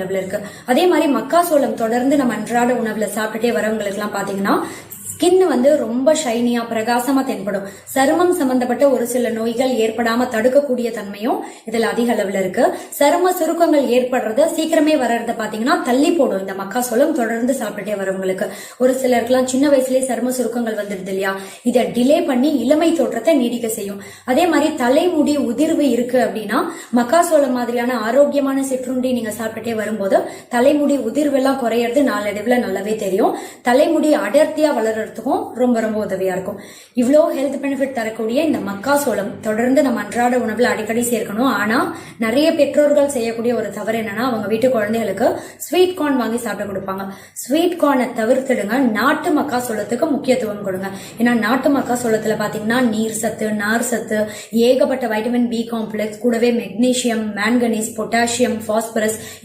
அளவுல இருக்கு. அதே மாதிரி மக்காசோளம் தொடர்ந்து நம்ம அன்றாட உணவுல சாப்பிட்டுட்டே வரவங்களுக்கு எல்லாம் பாத்தீங்கன்னா ஸ்கின் வந்து ரொம்ப ஷைனியா பிரகாசமா தென்படும். சருமம் சம்பந்தப்பட்ட ஒரு சில நோய்கள் ஏற்படாம தடுக்கக்கூடிய தன்மையும் இதுல அதிக அளவுல இருக்கு. சரும சுருக்கங்கள் ஏற்படுறத சீக்கிரமே வர்றத பாத்தீங்கன்னா தள்ளி போடும். இந்த மக்காசோளம் தொடர்ந்து சாப்பிட்டுட்டே வரவங்களுக்கு ஒரு சிலருக்குலாம் சின்ன வயசுலயே சரும சுருக்கங்கள் வந்துடுது இல்லையா? இதை டிலே பண்ணி இளமை தோற்றத்தை நீடிக்க செய்யும். அதே மாதிரி தலைமுடி உதிர்வு இருக்கு அப்படின்னா மக்காசோளம் மாதிரியான ஆரோக்கியமான சிற்றுண்டி நீங்க சாப்பிட்டுட்டே வரும்போது தலைமுடி உதிர்வெல்லாம் குறையறது நாளடைவுல நல்லாவே தெரியும். தலைமுடி அடர்த்தியா வளர்றதுக்கும் ரொம்ப ரொம்ப உதவியா இருக்கும். இவ்வளோ ஹெல்த் பெனிஃபிட் தரக்கூடிய இந்த மக்காசோளம் தொடர்ந்து நம்ம அன்றாட உணவில் அடிக்கடி சேர்க்கணும். ஆனா நிறைய பெற்றோர்கள் செய்யக்கூடிய ஒரு தவறு என்னன்னா அவங்க வீட்டு குழந்தைகளுக்கு ஸ்வீட் கார்ன் வாங்கி சாப்பிட கொடுப்பாங்க. ஸ்வீட் கார்னை தவிர்த்துடுங்க. நாட்டு மக்கா சோளத்துக்கு முக்கியத்துவம் கொடுங்க. ஏன்னா நாட்டு மக்கா சோளத்தில் பாத்தீங்கன்னா நீர் சத்து நார் சத்து ஏகப்பட்ட வைட்டமின் பி காம்ப்ளெக்ஸ் கூடவே மெக்னீஷியம் மேங்கனீஸ் பொட்டாசியம் பாஸ்பரஸ்